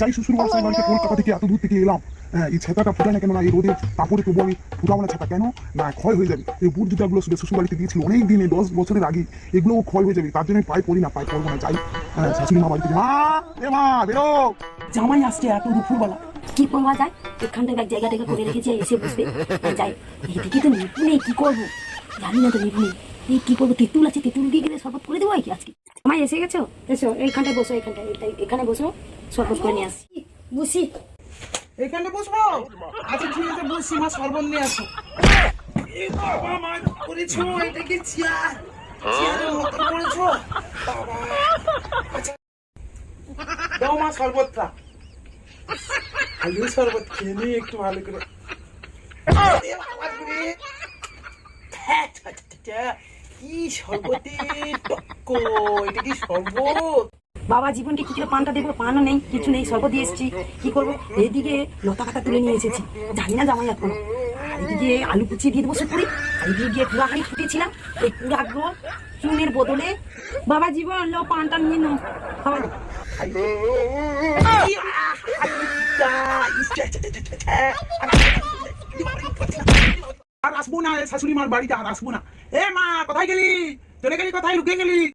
চাই শ্বশুর মশাই বাড়িতে কলকাতা থেকে এত দূর থেকে এলাম হ্যাঁ এই ছাতাটা ফুটাই না কেন? না এই রোদে কাপড়ে তবু আমি ফুটাবো না ছাতা কেন? না ক্ষয় হয়ে যাবে। এই বুট জুতাগুলো শুধু শ্বশুর বাড়িতে দিয়েছিল অনেক দিনে দশ বছরের আগে এগুলোও ক্ষয় হয়ে যাবে। তার জন্য পায়ে পড়ি না পায়ে পড়ব না যাই। হ্যাঁ, শাশুড়ি মা বাড়িতে মা এ মা বেরো! জামাই আসছে এত দুপুরবেলা। কি করবা যায়? এখানটায় এক জায়গা থেকে করে রেখেছে এসে বসবে। যাই এদিকে তো নেবু কি করব? জানি না তো নেই। এই কি করব তেঁতুল আছে তেঁতুল দিয়ে গেলে শরবত করে দেবো আর কি আজকে? আমার এসে গেছো? এসো এইখানটায় বসো এইখানটায় এখানে বসো শরবত করে নিয়ে আসি। বসি এখানে বসবো? আচ্ছা ঠিক আছে বসছি মা সর্বন নিয়ে আসো। বাবা মা করেছ? এটা কি চেয়ার? চেয়ারের মতো করেছ? দাও মা শরবতটা আলু শরবত খেয়ে নিই একটু ভালো করে। কি টক্ক এটা কি শরবত? বাবা জীবনকে কি করে পানটা দেবো? পানও নেই কিছু নেই শরবত দিয়ে এসেছি। কি করব? এইদিকে লতা পাতা তুলে নিয়ে এসেছি। জানি না জামাই এখন। আর এদিকে আলু কুচিয়ে দিয়ে দেবো সুপুরি। আর এদিকে গিয়ে হাঁড়ি ফুটেছিলাম। এই চুনের বদলে। বাবা জীবন লো পানটা নিয়ে খাবার আর আসব না শাশুড়ি মার বাড়িতে আর আসব না। এ মা কোথায় গেলি? চলে গেলি কোথায়? লুকিয়ে গেলি?